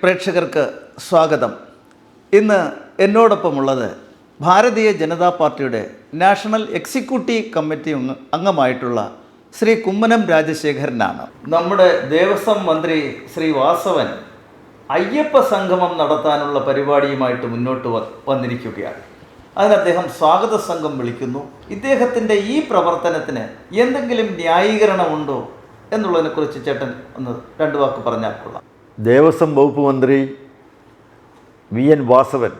പ്രേക്ഷകർക്ക് സ്വാഗതം. ഇന്ന് എന്നോടൊപ്പമുള്ളത് ഭാരതീയ ജനതാ പാർട്ടിയുടെ നാഷണൽ എക്സിക്യൂട്ടീവ് കമ്മിറ്റി അംഗമായിട്ടുള്ള ശ്രീ കുമ്മനം രാജശേഖരനാണ്. നമ്മുടെ ദേവസ്വം മന്ത്രി ശ്രീ വാസവൻ അയ്യപ്പ സംഗമം നടത്താനുള്ള പരിപാടിയുമായിട്ട് മുന്നോട്ട് വന്നിരിക്കുകയാണ്. അതിന് അദ്ദേഹം സ്വാഗത സംഘം വിളിക്കുന്നു. ഇദ്ദേഹത്തിന്റെ ഈ പ്രവർത്തനത്തിന് എന്തെങ്കിലും ന്യായീകരണമുണ്ടോ എന്നുള്ളതിനെക്കുറിച്ച് ചേട്ടൻ ഒന്ന് രണ്ട് വാക്ക് പറഞ്ഞാൽ കൊള്ളാം. ദേവസ്വം വകുപ്പ് മന്ത്രി വി എൻ വാസവൻ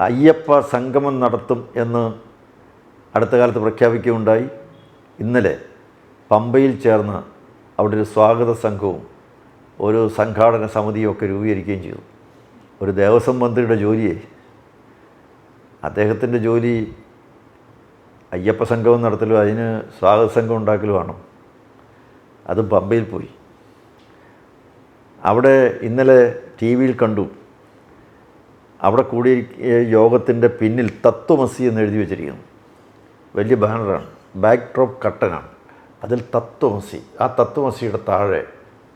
അയ്യപ്പ സംഗമം നടത്തും എന്ന് അടുത്ത കാലത്ത് പ്രഖ്യാപിക്കുകയുണ്ടായി. ഇന്നലെ പമ്പയിൽ ചേർന്ന് അവിടെ ഒരു സ്വാഗത സംഘവും ഒരു സംഘാടന സമിതിയും ഒക്കെ രൂപീകരിക്കുകയും ചെയ്തു. ഒരു ദേവസ്വം മന്ത്രിയുടെ ജോലിയെ. അദ്ദേഹത്തിന്റെ ജോലി അയ്യപ്പ സംഘവും നടത്തലും അതിന് സ്വാഗത സംഘം ഉണ്ടാക്കലുമാണ് അതും പമ്പയിൽ പോയി. അവിടെ ഇന്നലെ ടി വിയിൽ കണ്ടു. അവിടെ കൂടി യോഗത്തിന്റെ പിന്നിൽ തത്വമസി എന്ന് എഴുതി വെച്ചിരിക്കുന്നു. വലിയ ബാനറാണ്. Back drop കട്ടനാണ്. അതിൽ തത്വമസി. ആ തത്വമസിയുടെ താഴെ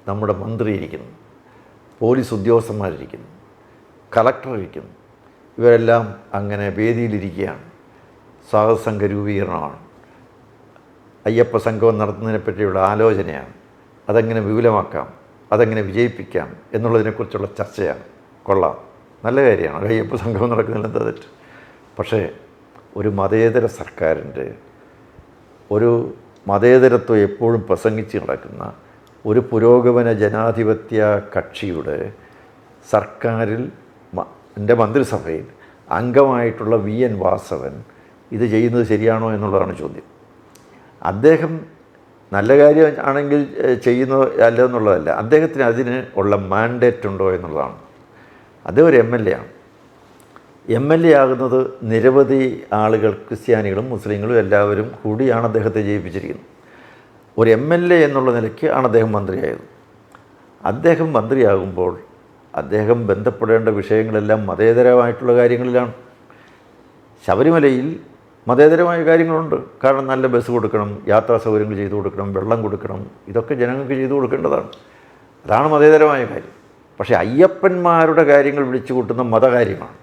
നമ്മുടെ മന്ത്രി ഇരിക്കുന്നു പോലീസ് ഉദ്യോഗസ്ഥന്മാരിരിക്കുന്നു. കളക്ടർ ഇരിക്കുന്നു ഇവരെല്ലാം അങ്ങനെ വേദിയിലിരിക്കുകയാണ്. സ്വാഗതസംഘ രൂപീകരണമാണ് അയ്യപ്പ സംഘം നടത്തുന്നതിനെ പറ്റിയുള്ള ആലോചനയാണ്. അതെങ്ങനെ വിപുലമാക്കാം? അതെങ്ങനെ വിജയിപ്പിക്കാം എന്നുള്ളതിനെക്കുറിച്ചുള്ള ചർച്ചയാണ്. കൊള്ളാം. നല്ല കാര്യമാണ്. കയ്യപ്പ് സംഗമം നടക്കുന്നതിൽ എന്താ തെറ്റ്? പക്ഷേ ഒരു മതേതര സർക്കാരിന്റെ ഒരു മതേതരത്വം എപ്പോഴും പ്രസംഗിച്ച് നടക്കുന്ന ഒരു പുരോഗമന ജനാധിപത്യ കക്ഷിയുടെ സർക്കാരിൽ എന്റെ മന്ത്രിസഭയിൽ അംഗമായിട്ടുള്ള വി എൻ വാസവൻ ഇത് ചെയ്യുന്നത് ശരിയാണോ എന്നുള്ളതാണ് ചോദ്യം. അദ്ദേഹം നല്ല കാര്യം ആണെങ്കിൽ ചെയ്യുന്നോ അല്ല എന്നുള്ളതല്ല അദ്ദേഹത്തിന് അതിന് ഉള്ള മാൻഡേറ്റ് ഉണ്ടോ എന്നുള്ളതാണ്. അദ്ദേഹം ഒരു എം എൽ എ ആണ്. എം എൽ എ ആകുന്നത് നിരവധി ആളുകൾ ക്രിസ്ത്യാനികളും മുസ്ലിങ്ങളും എല്ലാവരും കൂടിയാണ് അദ്ദേഹത്തെ ജയിപ്പിച്ചിരിക്കുന്നത്. ഒരു എം എൽ എ എന്നുള്ള നിലയ്ക്ക് ആണ് അദ്ദേഹം മന്ത്രിയായത്. അദ്ദേഹം മന്ത്രിയാകുമ്പോൾ അദ്ദേഹം ബന്ധപ്പെടേണ്ട വിഷയങ്ങളെല്ലാം മതേതരമായിട്ടുള്ള കാര്യങ്ങളിലാണ്. ശബരിമലയിൽ മതേതരമായ കാര്യങ്ങളുണ്ട്. കാരണം നല്ല ബസ് കൊടുക്കണം യാത്രാ സൗകര്യങ്ങൾ ചെയ്തു കൊടുക്കണം വെള്ളം കൊടുക്കണം ഇതൊക്കെ ജനങ്ങൾക്ക് ചെയ്തു കൊടുക്കേണ്ടതാണ്. അതാണ് മതേതരമായ കാര്യം. പക്ഷേ അയ്യപ്പന്മാരുടെ കാര്യങ്ങൾ വിളിച്ചു കൂട്ടുന്ന മതകാര്യമാണ്.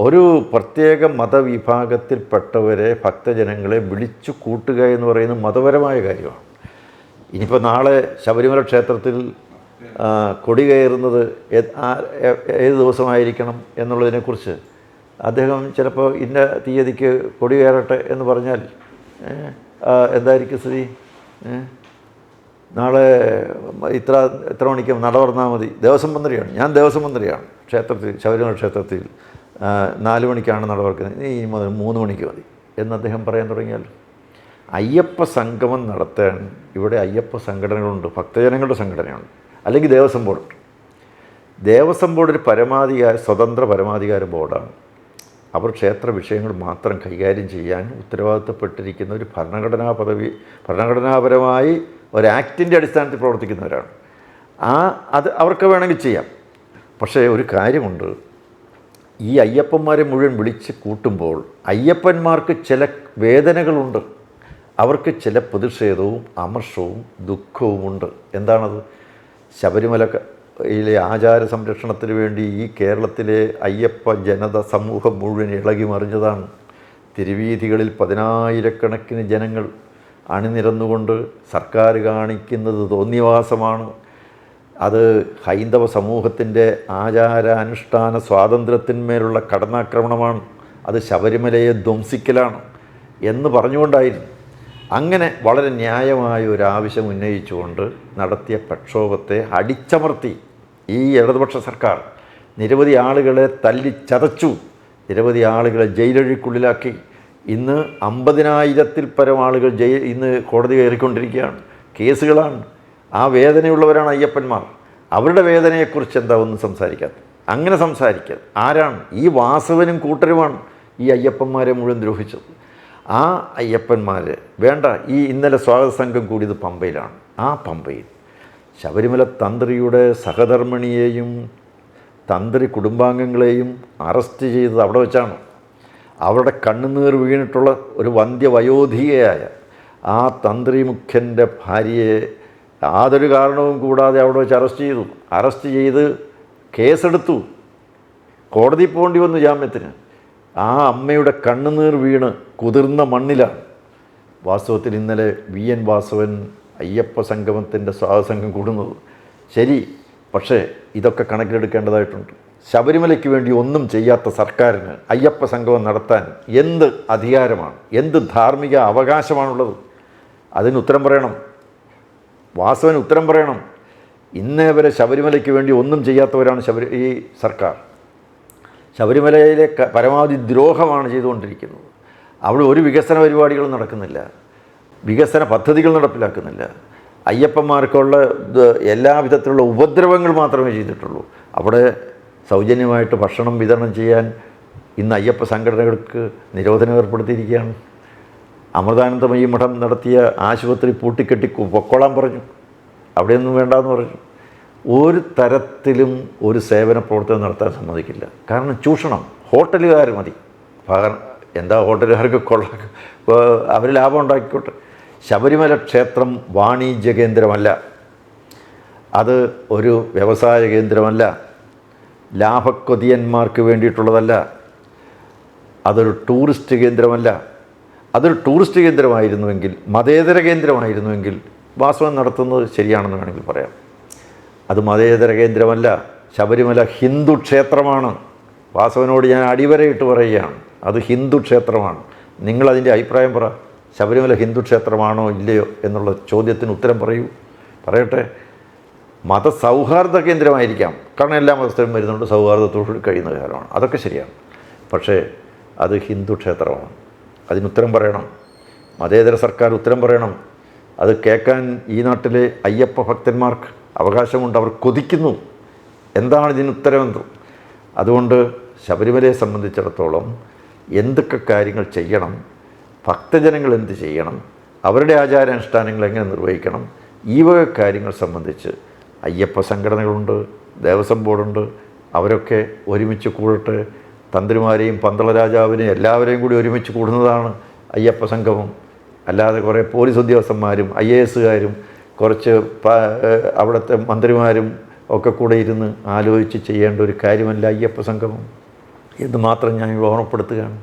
ഒരു പ്രത്യേക മതവിഭാഗത്തിൽപ്പെട്ടവരെ ഭക്തജനങ്ങളെ വിളിച്ചു കൂട്ടുക എന്ന് പറയുന്നത് മതപരമായ കാര്യമാണ്. ഇനിയിപ്പോൾ നാളെ ശബരിമല ക്ഷേത്രത്തിൽ കൊടി കയറുന്നത് ഏത് ദിവസമായിരിക്കണം എന്നുള്ളതിനെക്കുറിച്ച് അദ്ദേഹം ചിലപ്പോൾ ഇന്ന തീയതിക്ക് കൊടി കയറട്ടെ എന്ന് പറഞ്ഞാൽ എന്തായിരിക്കും സ്ഥിതി? നാളെ ഇത്ര എത്ര മണിക്ക് നട തുറന്നാൽ മതി. ദേവസ്വം മന്ത്രിയാണ്. ഞാൻ ദേവസ്വം മന്ത്രിയാണ്. ക്ഷേത്രത്തിൽ ശബരിമല ക്ഷേത്രത്തിൽ നാല് മണിക്കാണ് നട തുറക്കുന്നത്. ഈ മുതൽ മൂന്ന് മണിക്ക് മതി എന്ന് അദ്ദേഹം പറയാൻ തുടങ്ങിയാൽ അയ്യപ്പ സംഗമം നടത്താൻ ഇവിടെ അയ്യപ്പ സംഘടനകളുണ്ട്. ഭക്തജനങ്ങളുടെ സംഘടനയുണ്ട്. അല്ലെങ്കിൽ ദേവസ്വം ബോർഡ്. ദേവസ്വം ബോർഡ് ഒരു പരമാധികാര സ്വതന്ത്ര പരമാധികാര ബോർഡാണ്. അവർ ക്ഷേത്ര വിഷയങ്ങൾ മാത്രം കൈകാര്യം ചെയ്യാൻ ഉത്തരവാദിത്തപ്പെട്ടിരിക്കുന്ന ഒരു ഭരണഘടനാ പദവി ഭരണഘടനാപരമായി ഒരു ആക്ടിന്റെ അടിസ്ഥാനത്തിൽ പ്രവർത്തിക്കുന്നവരാണ്. ആ അത് അവർക്ക് വേണമെങ്കിൽ ചെയ്യാം. പക്ഷേ ഒരു കാര്യമുണ്ട്. ഈ അയ്യപ്പന്മാരെ മുഴുവൻ വിളിച്ച് കൂട്ടുമ്പോൾ അയ്യപ്പന്മാർക്ക് ചില വേദനകളുണ്ട്. അവർക്ക് ചില പ്രതിഷേധവും അമർഷവും ദുഃഖവുമുണ്ട്. എന്താണത്? ശബരിമല യിലെ ആചാര സംരക്ഷണത്തിന് വേണ്ടി ഈ കേരളത്തിലെ അയ്യപ്പ ജനത സമൂഹം മുഴുവൻ ഇളകി മറിഞ്ഞതാണ്. തിരുവീഥികളിൽ പതിനായിരക്കണക്കിന് ജനങ്ങൾ അണിനിരന്നുകൊണ്ട് സർക്കാർ കാണിക്കുന്നത് തോന്നിവാസമാണ് അത് ഹൈന്ദവ സമൂഹത്തിന്റെ ആചാരാനുഷ്ഠാന സ്വാതന്ത്ര്യത്തിന്മേലുള്ള കടന്നാക്രമണമാണ്. അത് ശബരിമലയെ ധ്വംസിക്കലാണ് എന്ന് പറഞ്ഞുകൊണ്ടായിരുന്നു. അങ്ങനെ വളരെ ന്യായമായ ഒരു ആവശ്യം ഉന്നയിച്ചുകൊണ്ട് നടത്തിയ പ്രക്ഷോഭത്തെ അടിച്ചമർത്തി ഈ ഇടതുപക്ഷ സർക്കാർ നിരവധി ആളുകളെ തല്ലിച്ചതച്ചു നിരവധി ആളുകളെ ജയിലഴിക്കുള്ളിലാക്കി. ഇന്ന് അമ്പതിനായിരത്തിൽ പരം ആളുകൾ ജയിൽ ഇന്ന് കോടതി കയറിക്കൊണ്ടിരിക്കുകയാണ്. കേസുകളാണ്. ആ വേദനയുള്ളവരാണ് അയ്യപ്പന്മാർ. അവരുടെ വേദനയെക്കുറിച്ച് എന്താ ഒന്നും സംസാരിക്കാത്ത? അങ്ങനെ സംസാരിക്കാത്ത ആരാണ്? ഈ വാസവനും കൂട്ടരുമാണ് ഈ അയ്യപ്പന്മാരെ മുഴുവൻ ദ്രോഹിച്ചത്. ആ അയ്യപ്പന്മാർ വേണ്ട ഈ ഇന്നലെ സ്വാഗത സംഘം കൂടിയത് പമ്പയിലാണ്. ആ പമ്പയിൽ ശബരിമല തന്ത്രിയുടെ സഹധർമ്മിണിയെയും തന്ത്രി കുടുംബാംഗങ്ങളെയും അറസ്റ്റ് ചെയ്തത് അവിടെ വെച്ചാണ്. അവരുടെ കണ്ണുനീർ വീണിട്ടുള്ള ഒരു വന്ധ്യവയോധികയായ ആ തന്ത്രി മുഖ്യന്റെ ഭാര്യയെ യാതൊരു കാരണവും കൂടാതെ അവിടെ വെച്ച് അറസ്റ്റ് ചെയ്തു. അറസ്റ്റ് ചെയ്ത് കേസെടുത്തു. കോടതി പോകേണ്ടി വന്നു ജാമ്യത്തിന്. ആ അമ്മയുടെ കണ്ണുനീർ വീണ് കുതിർന്ന മണ്ണിലാണ്. വാസ്തവത്തിൽ ഇന്നലെ വി. എൻ. വാസവൻ അയ്യപ്പ സംഗമത്തിന്റെ സാഹസംഘം കൂടുന്നത്. ശരി പക്ഷേ ഇതൊക്കെ കണക്കിലെടുക്കേണ്ടതായിട്ടുണ്ട്. ശബരിമലയ്ക്ക് വേണ്ടി ഒന്നും ചെയ്യാത്ത സർക്കാരിന് അയ്യപ്പ സംഗമം നടത്താൻ എന്ത് അധികാരമാണ്? എന്ത് ധാർമ്മിക അവകാശമാണുള്ളത്? അതിന് ഉത്തരം പറയണം. വാസവൻ ഉത്തരം പറയണം. ഇന്നേ വരെ ശബരിമലയ്ക്ക് വേണ്ടി ഒന്നും ചെയ്യാത്തവരാണ് ശബരി ഈ സർക്കാർ. ശബരിമലയിലെ പരമാവധി ദ്രോഹമാണ് ചെയ്തുകൊണ്ടിരിക്കുന്നത്. അവിടെ ഒരു വികസന പരിപാടികളും നടക്കുന്നില്ല. വികസന പദ്ധതികൾ നടപ്പിലാക്കുന്നില്ല. അയ്യപ്പന്മാർക്കുള്ള എല്ലാ വിധത്തിലുള്ള ഉപദ്രവങ്ങൾ മാത്രമേ ചെയ്തിട്ടുള്ളൂ. അവിടെ സൗജന്യമായിട്ട് ഭക്ഷണം വിതരണം ചെയ്യാൻ ഇന്ന് അയ്യപ്പ സംഘടനകൾക്ക് നിരോധനം ഏർപ്പെടുത്തിയിരിക്കുകയാണ്. അമൃതാനന്ദമയി മഠം നടത്തിയ ആശുപത്രി പൂട്ടിക്കെട്ടി പൊക്കോളാൻ പറഞ്ഞു. അവിടെയൊന്നും വേണ്ടാന്ന് പറഞ്ഞു. ഒരു തരത്തിലും ഒരു സേവന പ്രവർത്തനം നടത്താൻ സമ്മതിക്കില്ല. കാരണം ചൂഷണം. ഹോട്ടലുകാർ മതി. പകരം എന്താ ഹോട്ടലുകാർക്ക് കൊള്ള അവർ ലാഭം ഉണ്ടാക്കിക്കോട്ടെ. ശബരിമല ക്ഷേത്രം വാണിജ്യ കേന്ദ്രമല്ല. അത് ഒരു വ്യവസായ കേന്ദ്രമല്ല. ലാഭക്കൊതിയന്മാർക്ക് വേണ്ടിയിട്ടുള്ളതല്ല. അതൊരു ടൂറിസ്റ്റ് കേന്ദ്രമല്ല. അതൊരു ടൂറിസ്റ്റ് കേന്ദ്രമായിരുന്നുവെങ്കിൽ മതേതര കേന്ദ്രമായിരുന്നുവെങ്കിൽ വാസവൻ നടത്തുന്നത് ശരിയാണെന്ന് വേണമെങ്കിൽ പറയാം. അത് മതേതര കേന്ദ്രമല്ല ശബരിമല ഹിന്ദു ക്ഷേത്രമാണ്. വാസവനോട് ഞാൻ അടിവരയിട്ട് പറയുകയാണ് അത് ഹിന്ദു ക്ഷേത്രമാണ്. നിങ്ങളതിന്റെ അഭിപ്രായം പറ ശബരിമല ഹിന്ദു ക്ഷേത്രമാണോ ഇല്ലയോ എന്നുള്ള ചോദ്യത്തിന് ഉത്തരം പറയൂ. പറയട്ടെ മതസൗഹാർദ്ദ കേന്ദ്രമായിരിക്കാം. കാരണം എല്ലാ മതസ്ഥരും വരുന്നുണ്ട് സൗഹാർദ്ദത്തോട് കഴിയുന്ന കാലമാണ്. അതൊക്കെ ശരിയാണ്. പക്ഷേ അത് ഹിന്ദു ക്ഷേത്രമാണ്. അതിനുത്തരം പറയണം. മതേതര സർക്കാർ ഉത്തരം പറയണം. അത് കേൾക്കാൻ ഈ നാട്ടിലെ അയ്യപ്പ ഭക്തന്മാർക്ക് അവകാശമുണ്ട്. അവർ കൊതിക്കുന്നു. എന്താണ് ഇതിന് ഉത്തരവെന്ന് അതുകൊണ്ട് ശബരിമലയെ സംബന്ധിച്ചിടത്തോളം എന്തൊക്കെ കാര്യങ്ങൾ ചെയ്യണം ഭക്തജനങ്ങൾ എന്ത് ചെയ്യണം അവരുടെ ആചാരാനുഷ്ഠാനങ്ങൾ എങ്ങനെ നിർവഹിക്കണം ഈ വക കാര്യങ്ങൾ സംബന്ധിച്ച് അയ്യപ്പ സംഘടനകളുണ്ട് ദേവസ്വം ബോർഡുണ്ട്. അവരൊക്കെ ഒരുമിച്ച് കൂടട്ടെ. തന്ത്രിമാരെയും പന്തള രാജാവിനെയും എല്ലാവരെയും കൂടി ഒരുമിച്ച് കൂടുന്നതാണ് അയ്യപ്പ സംഗമം. അല്ലാതെ കുറേ പോലീസ് ഉദ്യോഗസ്ഥന്മാരും ഐ എ എസുകാരും കുറച്ച് അവിടുത്തെ മന്ത്രിമാരും ഒക്കെ കൂടെ ഇരുന്ന് ആലോചിച്ച് ചെയ്യേണ്ട ഒരു കാര്യമല്ല അയ്യപ്പ സംഗമം എന്ന് മാത്രം ഞാൻ ഓർമ്മപ്പെടുത്തുകയാണ്.